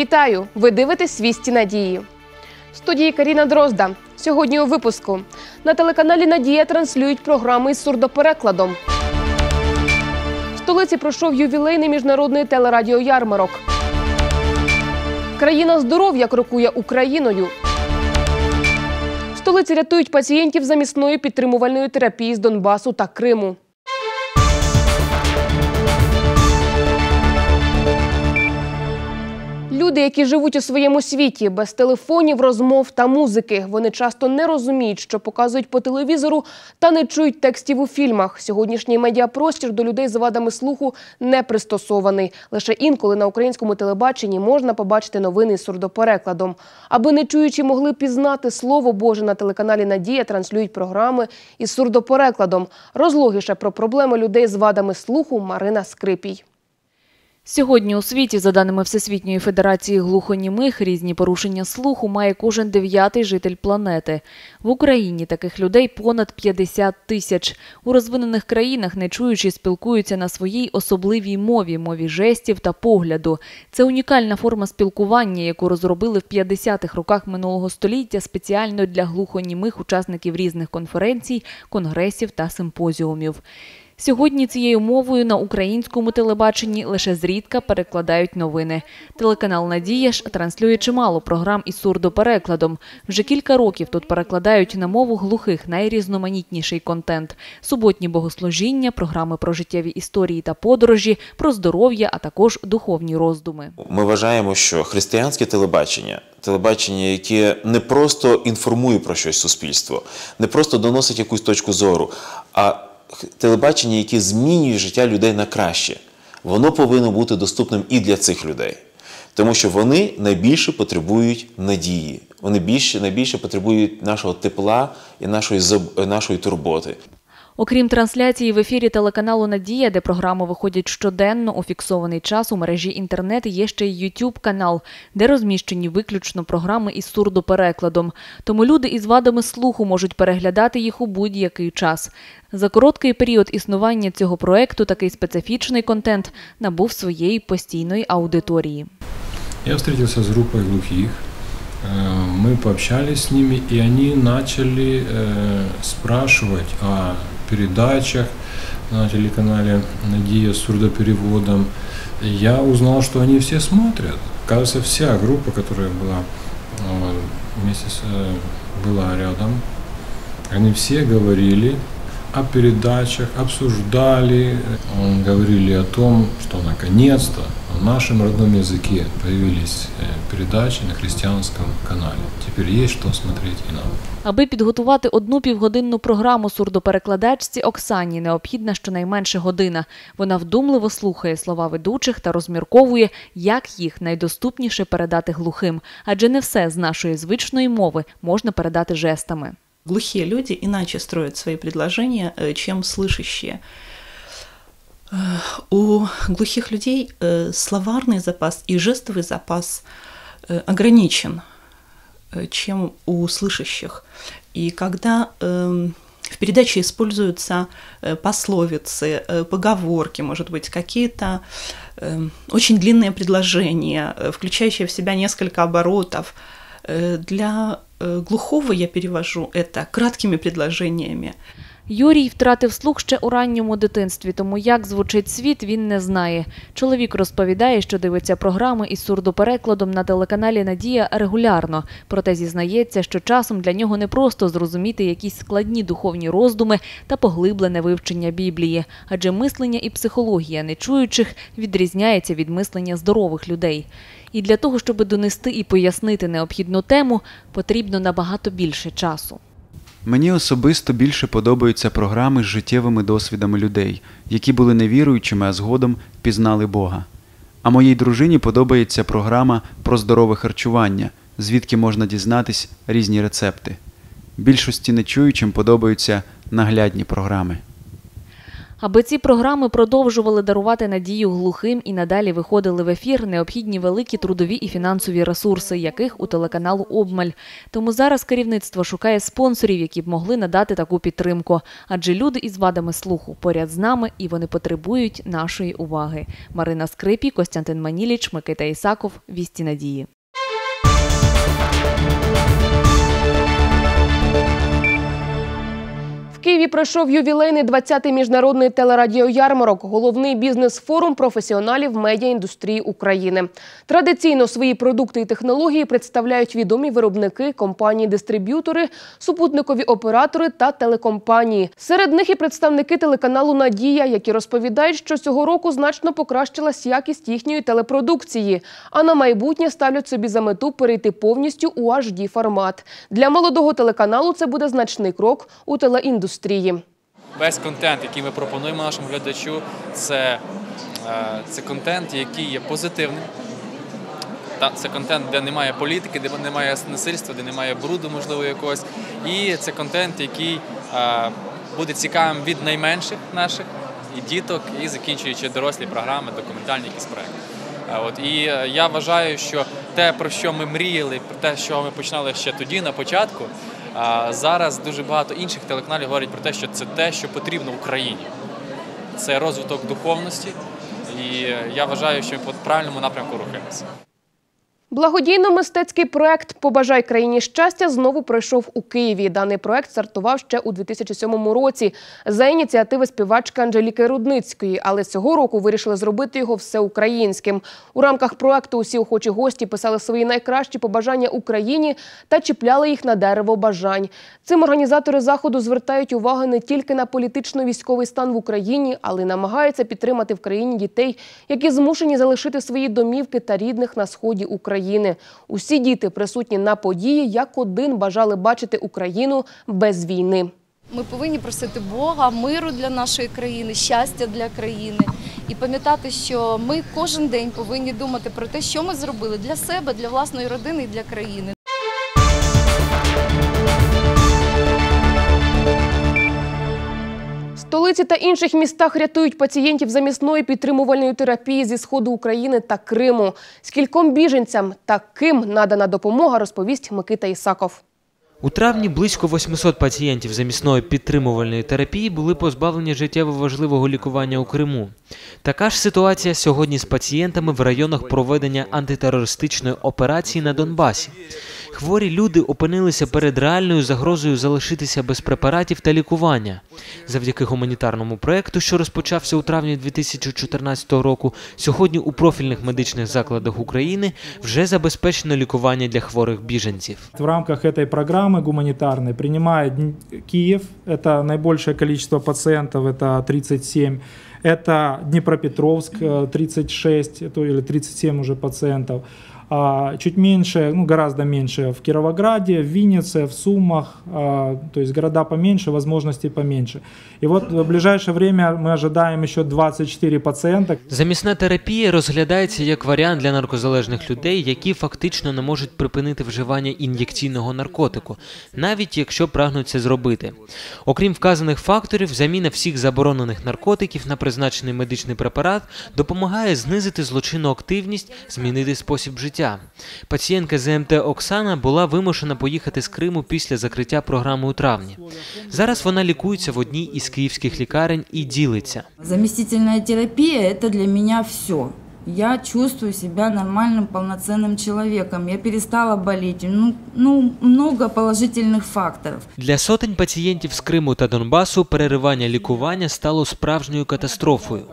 Вітаю! Ви дивитесь «Вісті Надії. В студії Каріна Дрозда. Сьогодні у випуску на телеканалі Надія транслюють програми із сурдоперекладом. В столиці пройшов ювілейний міжнародний телерадіоярмарок. Країна здоров'я крокує Україною. В столиці рятують пацієнтів замісної підтримувальної терапії з Донбасу та Криму. Люди, які живуть у своєму світі, без телефонів, розмов та музики. Вони часто не розуміють, що показують по телевізору, та не чують текстів у фільмах. Сьогоднішній медіапростір до людей з вадами слуху не пристосований. Лише інколи на українському телебаченні можна побачити новини з сурдоперекладом. Аби не чуючі могли пізнати слово Боже на телеканалі Надія транслюють програми із сурдоперекладом. Розлогіше про проблеми людей з вадами слуху Марина Скрипій. Сьогодні у світі, за даними Всесвітньої федерації глухонімих, різні порушення слуху має кожен дев'ятий житель планети. В Україні таких людей понад 50 тисяч. У розвинених країнах нечуючі спілкуються на своїй особливій мові мові жестів та погляду. Це унікальна форма спілкування, яку розробили в 50-х роках минулого століття спеціально для глухонімих учасників різних конференцій, конгресів та симпозіумів. Сьогодні цією мовою на українському телебаченні лише зрідка перекладають новини. Телеканал Надія ж транслює чимало програм із сурдоперекладом. Вже кілька років тут перекладають на мову глухих найрізноманітніший контент: суботні богослужіння, програми про життєві історії та подорожі, про здоров'я, а також духовні роздуми. Ми вважаємо, що християнське телебачення. Телебачення, яке не просто інформує про щось суспільство, не просто доносить якусь точку зору, а телебачення, яке змінює життя людей на краще, воно повинно бути доступним і для цих людей. Тому що вони найбільше потребують надії, вони більше, найбільше потребують нашого тепла і нашої, нашої турботи. Окрім трансляції в ефірі телеканалу Надія, де програми виходять щоденно у фіксований час у мережі інтернет, є ще й youtube канал, де розміщені виключно програми із сурдоперекладом. Тому люди із вадами слуху можуть переглядати їх у будь-який час. За короткий період існування цього проекту такий специфічний контент набув своєї постійної аудиторії. Я встретился с группой глухих, мы пообщались с ними, и они начали спрашивать о передачах на телеканале «Надия» с сурдопереводом. Я узнал, что они все смотрят. Кажется, вся группа, которая была вместе с, была рядом, они все говорили о передачах, обсуждали, говорили о том, что наконец-то в нашем родном языке появились передачи на христианском канале. Теперь есть что смотреть и нам. Аби підготувати одну півгодинну програму сурдоперекладачці Оксані необхідна щонайменше година. Вона вдумливо слухає слова ведучих та розмірковує, як їх найдоступніше передати глухим, адже не все з нашої звичної мови можна передати жестами. Глухие люди иначе строят свои предложения, чем слышащие. У глухих людей словарный запас и жестовый запас ограничен, чем у слышащих. И когда в передаче используются пословицы, поговорки, может быть, какие-то очень длинные предложения, включающие в себя несколько оборотов, для глухого я перевожу это краткими предложениями. Юрій втратив слух ще у ранньому дитинстві, тому як звучить світ, він не знає. Чоловік розповідає, що дивиться програми із сурдоперекладом на телеканалі Надія регулярно. Проте зізнається, що часом для нього не просто зрозуміти якісь складні духовні роздуми та поглиблене вивчення Біблії, адже мислення і психологія нечуючих відрізняється від мислення здорових людей. І для того, щоб донести і пояснити необхідну тему, потрібно набагато більше часу. Мені особисто більше подобаються програми з життєвими досвідами людей, які були невіруючими, а згодом пізнали Бога. А моїй дружині подобається програма про здорове харчування, звідки можна дізнатись різні рецепти. Більшості нечуючим подобаються наглядні програми. Аби ці програми продовжували дарувати надію глухим і надалі виходили в ефір, необхідні великі трудові і фінансові ресурси, яких у телеканалу обмаль. Тому зараз керівництво шукає спонсорів, які б могли надати таку підтримку. Адже люди із вадами слуху поряд з нами і вони потребують нашої уваги. Марина Скрипі, Костянтин Маніліч, Микита Ісаков. Вісті надії. Києві пройшов ювілейний 20-й міжнародний телерадіоярмарок, головний бізнес-форум професіоналів медіаіндустрії України. Традиційно свої продукти і технології представляють відомі виробники, компанії-дистриб'ютори, супутникові оператори та телекомпанії. Серед них і представники телеканалу Надія, які розповідають, що цього року значно покращилась якість їхньої телепродукції, а на майбутнє ставлять собі за мету перейти повністю у HD формат. Для молодого телеканалу це буде значний крок у телеіндустрії. Весь контент, який ми пропонуємо нашому глядачу, це, е, це контент, який є позитивним. Це контент, де немає політики, де немає насильства, де немає бруду, можливо, якогось. І це контент, який е, буде цікавим від найменших наших і діток, і закінчуючи дорослі програми, документальні якісь проекти. Е, От і я вважаю, що те, про що ми мріяли, про те, що ми починали ще тоді, на початку, зараз дуже багато інших телеканалів говорять про те, що це те, що потрібно Україні. Це розвиток духовності, і я вважаю, що ми по правильному напрямку рухаємося. Благодійно-мистецький проект Побажай країні щастя знову пройшов у Києві. Даний проект стартував ще у 2007 році за ініціативи співачки Анжеліки Рудницької, але цього року вирішили зробити його всеукраїнським. У рамках проекту усі охочі гості писали свої найкращі побажання Україні та чіпляли їх на дерево бажань. Цим організатори заходу звертають увагу не тільки на політично-військовий стан в Україні, але й намагаються підтримати в країні дітей, які змушені залишити свої домівки та рідних на сході України. Усі діти, присутні на події, як один бажали бачити Україну без війни. Ми повинні просити Бога, миру для нашої країни, щастя для країни і пам'ятати, що ми кожен день повинні думати про те, що ми зробили для себе, для власної родини і для країни. Столиці та інших містах рятують пацієнтів замісної підтримувальної терапії зі сходу України та Криму. Скільком біженцям та ким надана допомога, розповість Микита Ісаков. У травні близько 800 пацієнтів замісної підтримувальної терапії були позбавлені життєво важливого лікування у Криму. Така ж ситуація сьогодні з пацієнтами в районах проведення антитерористичної операції на Донбасі. Хворі люди опинилися перед реальною загрозою залишитися без препаратів та лікування. Завдяки гуманітарному проекту, що розпочався у травні 2014 року, сьогодні у профільних медичних закладах України вже забезпечено лікування для хворих біженців. В рамках этой программы гуманитарной принимает Киев, это наибольшее количество пациентов, это 37, это Днепропетровск, э, 36, то или 37 уже пациентов, А чуть меньше, ну гораздо меньше в Кировограде, в Виннице, в Сумах, а, то есть города поменьше, возможностей поменьше. И вот в ближайшее время мы ожидаем еще 24 пациента, Замісна терапія розглядається як варіант для наркозалежних людей, які фактично не можуть припинити вживання ін'єкційного наркотику, навіть якщо прагнуть це зробити. Окрім вказаних факторів, заміна всіх заборонених наркотиків на призначений медичний препарат допомагає знизити злочинну активність, змінити спосіб життя. Пацієнтка ЗМТ Оксана була вимушена поїхати з Криму після закриття програми у травні. Зараз вона лікується в одній із київських лікарень і ділиться. Замістительна терапія це для мене все Я чувствую себя нормальным, полноценным человеком. Я перестала болеть. Ну, ну, много положительных факторов. Для сотень пацієнтів з Криму та Донбасу переривання лікування стало справжньою катастрофою.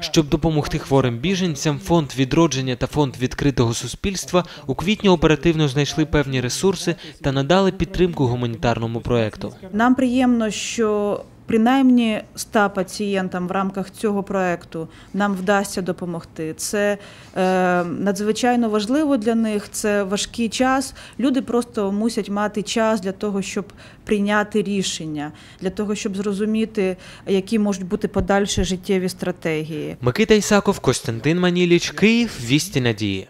Щоб допомогти хворим біженцям, фонд відродження та фонд відкритого суспільства у квітні оперативно знайшли певні ресурси та надали підтримку гуманітарному проекту. Нам приємно, що принаймні 100 пацієнтам в рамках цього проекту нам вдасться допомогти. Це е, надзвичайно важливо для них. Це важкий час. Люди просто мусять мати час для того, щоб прийняти рішення, для того, щоб зрозуміти, які можуть бути подальші життєві стратегії. Микита Ісаков, Костянтин Маніліч, Київ, Вісті Надії.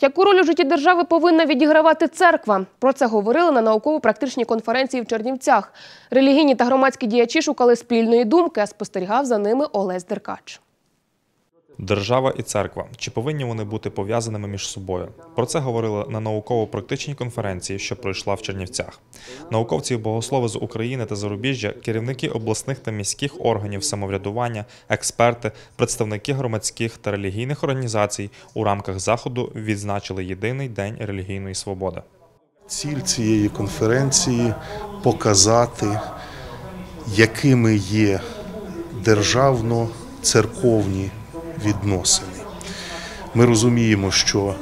Яку роль у житті держави повинна відігравати церква? Про це говорили на науково-практичній конференції в Чернівцях. Релігійні та громадські діячі шукали спільної думки, а спостерігав за ними Олесь Деркач. Держава і церква чи повинні вони бути пов'язаними між собою? Про це говорили на науково-практичній конференції, що пройшла в Чернівцях. Науковці богослови з України та зарубіжжя, керівники обласних та міських органів самоврядування, експерти, представники громадських та релігійних організацій у рамках заходу відзначили єдиний день релігійної свободи. Ціль цієї конференції показати, якими є державно-церковні відносини. Ми розуміємо, що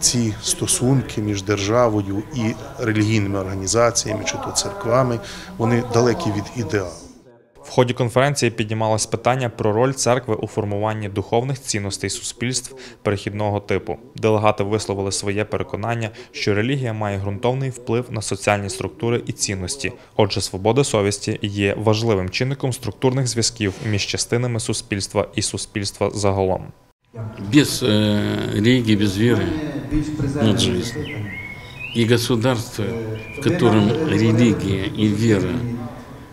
ці стосунки між державою і релігійними організаціями чи то церквами вони далекі від ідеалу. В ході конференції піднімалось питання про роль церкви у формуванні духовних цінностей суспільств перехідного типу. Делегати висловили своє переконання, що релігія має ґрунтовний вплив на соціальні структури і цінності. Отже, свобода совісті є важливим чинником структурних зв'язків між частинами суспільства і суспільства загалом. Без э, религии, без веры нет жизни. И государство, в котором религия и вера, э,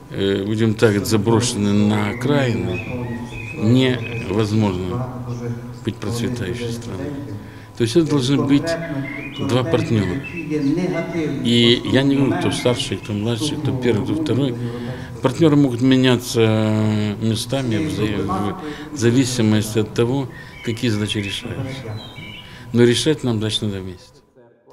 Будем так, заброшены на окраины, невозможно быть процветающей страной. То есть это должны быть два партнера. И я не говорю, кто старший, кто младший, кто первый, кто второй. Партнеры могут меняться местами в зависимости от того, какие задачи решаются. Но решать нам, значит, надо вместе.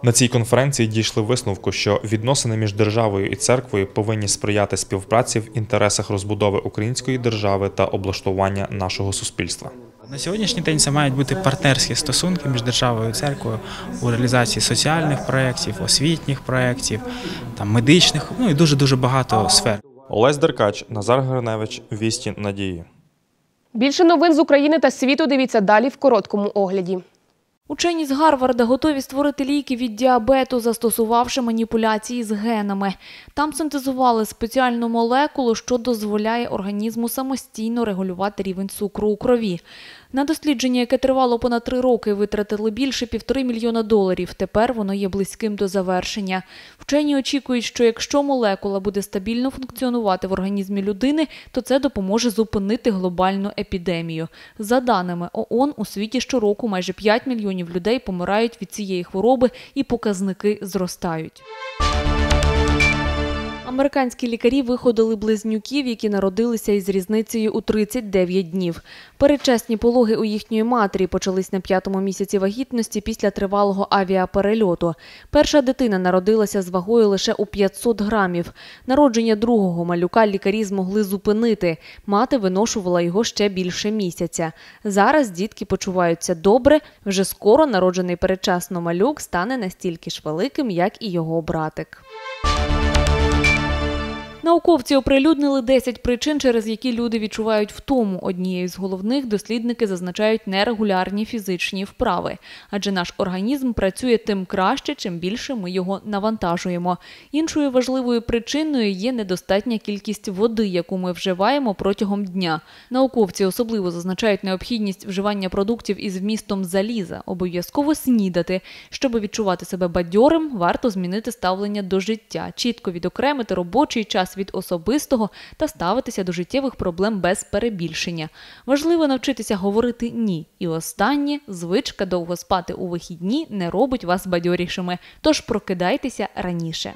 На цій конференції дійшли висновку, що відносини між державою і церквою повинні сприяти співпраці в інтересах розбудови української держави та облаштування нашого суспільства. На сьогоднішній день це мають бути партнерські стосунки між державою і церквою у реалізації соціальних проєктів, освітніх проєктів, там медичних, ну і дуже дуже багато сфер. Олесь Деркач, Назар Гриневич, Вісті Надії. Більше новин з України та світу дивіться далі в короткому огляді. Учені з Гарварда готові створити ліки від діабету, застосувавши маніпуляції з генами. Там синтезували спеціальну молекулу, що дозволяє організму самостійно регулювати рівень цукру у крові. На дослідження, яке тривало понад три роки, витратили більше півтори мільйона доларів. Тепер воно є близьким до завершення. Вчені очікують, що якщо молекула буде стабільно функціонувати в організмі людини, то це допоможе зупинити глобальну епідемію. За даними ООН, у світі щороку майже 5 мільйонів людей помирають від цієї хвороби, і показники зростають. Американські лікарі виходили близнюків, які народилися із різницею у 39 днів. Передчасні пологи у їхньої матері почались на п'ятому місяці вагітності після тривалого авіаперельоту. Перша дитина народилася з вагою лише у 500 грамів. Народження другого малюка лікарі змогли зупинити. Мати виношувала його ще більше місяця. Зараз дітки почуваються добре. Вже скоро народжений передчасно малюк стане настільки ж великим, як і його братик. Науковці оприлюднили 10 причин, через які люди відчувають втому. Однією з головних дослідники зазначають нерегулярні фізичні вправи, адже наш організм працює тим краще, чим більше ми його навантажуємо. Іншою важливою причиною є недостатня кількість води, яку ми вживаємо протягом дня. Науковці особливо зазначають необхідність вживання продуктів із вмістом заліза, обов'язково снідати. Щоб відчувати себе бадьорим, варто змінити ставлення до життя, чітко відокремити робочий час від особистого та ставитися до життєвих проблем без перебільшення. Важливо навчитися говорити ні. І останнє звичка довго спати у вихідні не робить вас бадьорішими. Тож прокидайтеся раніше.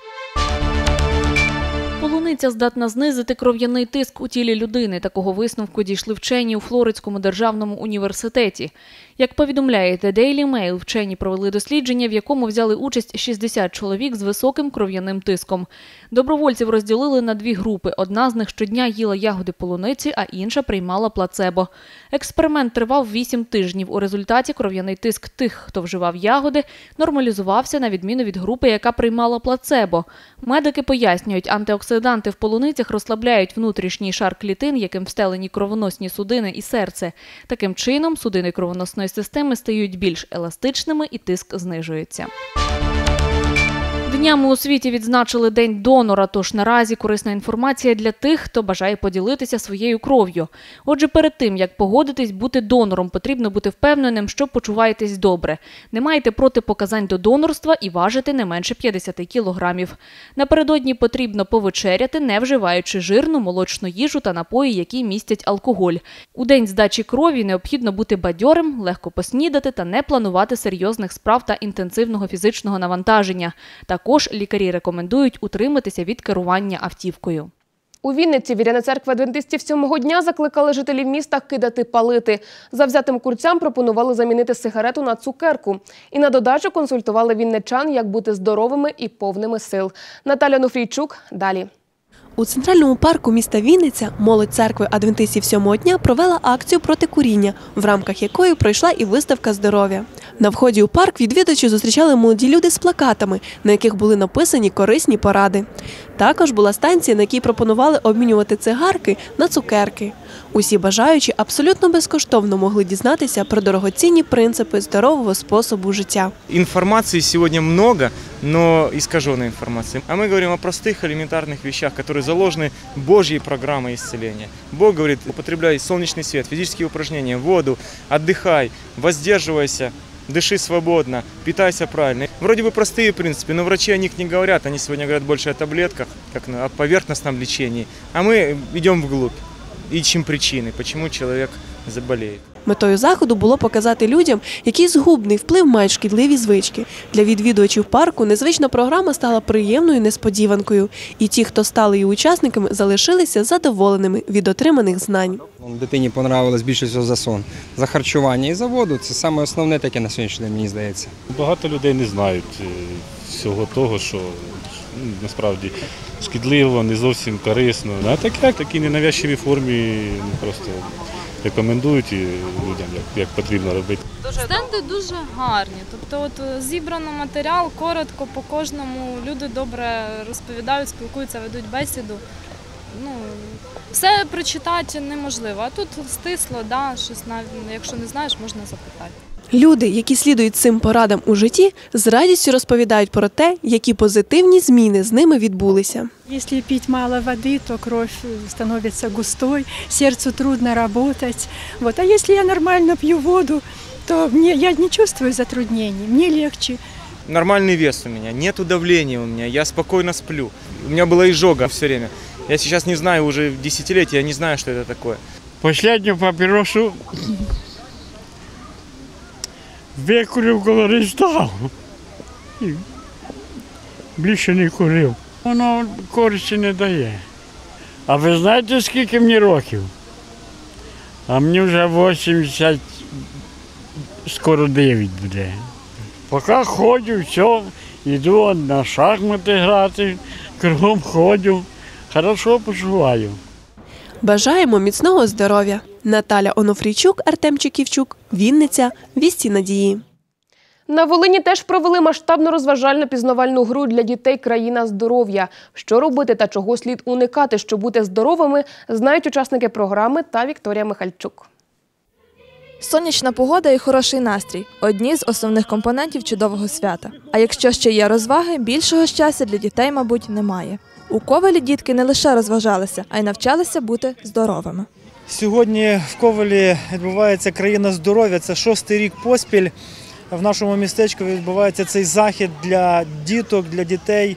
Полуниця здатна знизити кров'яний тиск у тілі людини. Такого висновку дійшли вчені у Флоридському державному університеті. Як повідомляє The Daily Mail, вчені провели дослідження, в якому взяли участь 60 чоловік з високим кров'яним тиском. Добровольців розділили на дві групи. Одна з них щодня їла ягоди полуниці, а інша приймала плацебо. Експеримент тривав 8 тижнів. У результаті кров'яний тиск тих, хто вживав ягоди, нормалізувався на відміну від групи, яка приймала плацебо. Медики пояснюють, антиоксиданти в полуницях розслабляють внутрішній шар клітин, яким встелені кровоносні судини і серце. Таким чином, судини кровоносної системи стають більш еластичними і тиск знижується. Днями у світі відзначили День донора, тож наразі корисна інформація для тих, хто бажає поділитися своєю кров'ю. Отже, перед тим, як погодитись бути донором, потрібно бути впевненим, що почуваєтесь добре. Не маєте протипоказань до донорства і важите не менше 50 кілограмів. Напередодні потрібно повечеряти, не вживаючи жирну, молочну їжу та напої, які містять алкоголь. У день здачі крові необхідно бути бадьорим, легко поснідати та не планувати серйозних справ та інтенсивного фізичного навантаження. Також лікарі рекомендують утриматися від керування автівкою. У Вінниці віряни церкви адвентистів сьомого дня закликали жителів міста кидати палити. Завзятим курцям пропонували замінити сигарету на цукерку. І на додачу консультували вінничан, як бути здоровими і повними сил. Наталя Нуфрійчук далі. У центральному парку міста Вінниця молодь церкви адвентистів сьомого дня провела акцію проти куріння, в рамках якої пройшла і виставка здоров'я. На вході у парк відвідувачі зустрічали молоді люди з плакатами, на яких були написані корисні поради. Також була станція, на якій пропонували обмінювати цигарки на цукерки. Усі бажаючі абсолютно безкоштовно могли дізнатися про дорогоцінні принципи здорового способу життя. Информации сегодня много, но искаженной информации. А мы говорим о простых элементарных вещах, которые заложены Божьей программой исцеления. Бог говорит, употребляй солнечный свет, физические упражнения, воду, отдыхай, воздерживайся, Дыши свободно, питайся правильно. Вроде бы простые принципы, но врачи о них не говорят. Они сегодня говорят больше о таблетках, как о поверхностном лечении. А мы идем вглубь, ищем причины, почему человек заболеет. Метою заходу було показати людям, який згубний вплив мають шкідливі звички. Для відвідувачів парку незвична програма стала приємною несподіванкою, і ті, хто стали її учасниками, залишилися задоволеними від отриманих знань. Дитині понравилось більше всього за сон. За харчування і за воду це саме основне таке на сьогоднішній день, мені здається. Багато людей не знають е, всього того, що ну, насправді шкідливо, не зовсім корисно. А так як такій ненавязчивій формі ну, просто рекомендують і людям, як, як потрібно робити. Стенди дуже гарні. Тобто, от зібрано матеріал коротко по кожному. Люди добре розповідають, спілкуються, ведуть бесіду. Ну, все прочитати неможливо. А тут стисло, да, щось навіть, якщо не знаєш, можна запитати. Люди, які слідують цим порадам у житті, з радістю розповідають про те, які позитивні зміни з ними відбулися. Если пить мало воды, то кровь становится густой, сердцу трудно работать. Вот. А если я нормально пью воду, то мне, я не чувствую затруднений, мне легче. Нормальный вес у меня, нету давления у меня, я спокойно сплю. У меня была изжога все время. Я сейчас не знаю, уже десятилетия, я не знаю, что это такое. Последню папіросу викурив, не Більше не курив. Воно користі не дає. А ви знаєте, скільки мені років? А мені вже 80, скоро 9 буде. Поки ходжу, все, йду на шахмати грати, кругом ходжу, хорошо почуваю. Бажаємо міцного здоров'я. Наталя Онофрійчук, Артем Чеківчук, Вінниця, Вісті Надії. На Волині теж провели масштабну розважально пізнавальну гру для дітей Країна здоров'я. Що робити та чого слід уникати, щоб бути здоровими, знають учасники програми та Вікторія Михальчук. Сонячна погода і хороший настрій одні з основних компонентів чудового свята. А якщо ще є розваги, більшого щастя для дітей, мабуть, немає. У ковалі дітки не лише розважалися, а й навчалися бути здоровими. Сьогодні в Ковалі відбувається країна здоров'я. Це шостий рік поспіль. В нашому містечку відбувається цей захід для діток, для дітей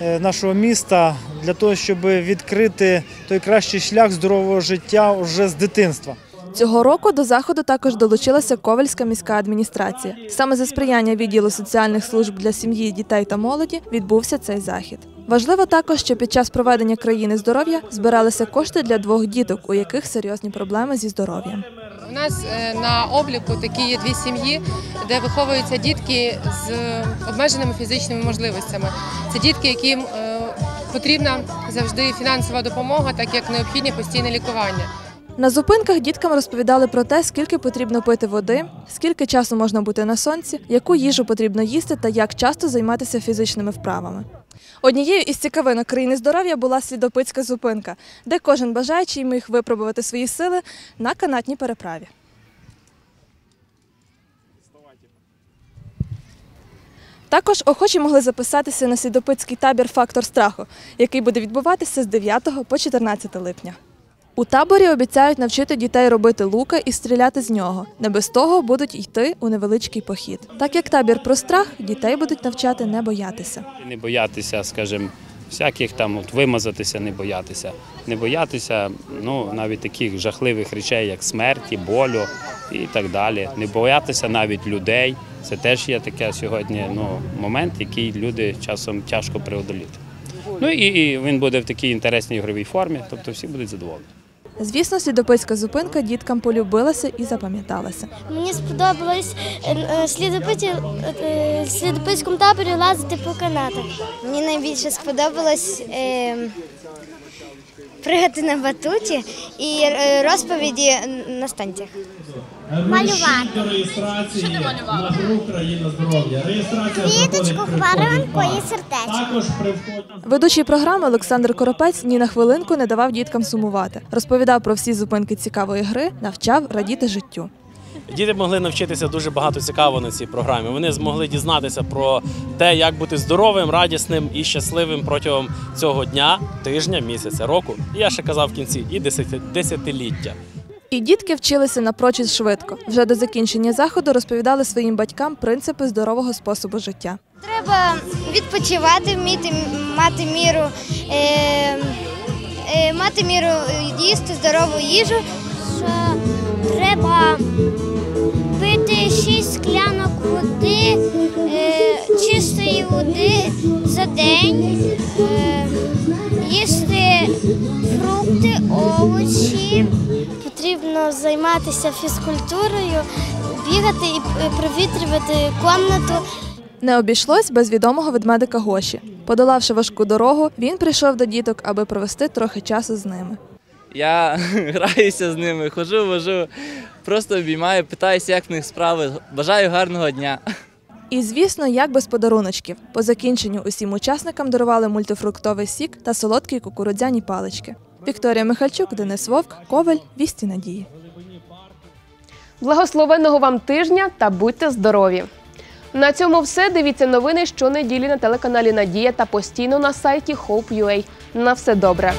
е, нашого міста, для того, щоб відкрити той кращий шлях здорового життя вже з дитинства. Цього року до заходу також долучилася Ковальська міська адміністрація. Саме за сприяння відділу соціальних служб для сім'ї, дітей та молоді відбувся цей захід. Важливо також, що під час проведення країни здоров'я збиралися кошти для двох діток, у яких серйозні проблеми зі здоров'ям. У нас е, на обліку такі є дві сім'ї, де виховуються дітки з обмеженими фізичними можливостями. Це дітки, яким е, потрібна завжди фінансова допомога, так як необхідне постійне лікування. На зупинках діткам розповідали про те, скільки потрібно пити води, скільки часу можна бути на сонці, яку їжу потрібно їсти та як часто займатися фізичними вправами. Однією із цікавинок країни здоров'я була слідопитська зупинка, де кожен бажаючий міг випробувати свої сили на канатній переправі. Також охочі могли записатися на слідопитський табір Фактор страху, який буде відбуватися з 9 по 14 липня. У таборі обіцяють навчити дітей робити лука і стріляти з нього. Не без того будуть йти у невеличкий похід. Так як табір про страх, дітей будуть навчати не боятися. Не боятися, скажімо, всяких там от вимазатися, не боятися. Не боятися ну, навіть таких жахливих речей, як смерті, болю і так далі. Не боятися навіть людей. Це теж є таке сьогодні ну, момент, який люди часом тяжко преодоліти. Ну і, він буде в такій інтересній ігровій формі, тобто всі будуть задоволені. Звісно, слідопитська зупинка діткам полюбилася і запам'яталася. Мені сподобалось е, е, слідопиті, е, слідопитському таборі лазити по канатах. Мені найбільше сподобалось е, пригати на батуті і е, розповіді на станціях. Малювати. Що ти малювала? Квіточку, хмаринку і сердечко. Ведучий програми Олександр Коропець ні на хвилинку не давав діткам сумувати. Розповідав про всі зупинки цікавої гри, навчав радіти життю. Діти могли навчитися дуже багато цікавого на цій програмі. Вони змогли дізнатися про те, як бути здоровим, радісним і щасливим протягом цього дня, тижня, місяця, року. І я ще казав в кінці і десяти- десятиліття. І дітки вчилися напрочуд швидко. Вже до закінчення заходу розповідали своїм батькам принципи здорового способу життя. Треба відпочивати, вміти мати міру, е, е, мати міру їсти здорову їжу. Що треба пити 6 склянок води, е, чистої води за день, е, їсти фрукти, овочі. Потрібно займатися фізкультурою, бігати і е, провітрювати кімнату. Не обійшлось без відомого ведмедика Гоші. Подолавши важку дорогу, він прийшов до діток, аби провести трохи часу з ними. Я граюся з ними, ходжу, вожу, просто обіймаю, питаюся, як в них справи. Бажаю гарного дня. І звісно, як без подаруночків. По закінченню усім учасникам дарували мультифруктовий сік та солодкі кукурудзяні палички. Вікторія Михальчук, Денис Вовк, Коваль, Вісті Надії. Благословенного вам тижня та будьте здорові! На цьому все. Дивіться новини щонеділі на телеканалі Надія та постійно на сайті Hope.ua. На все добре!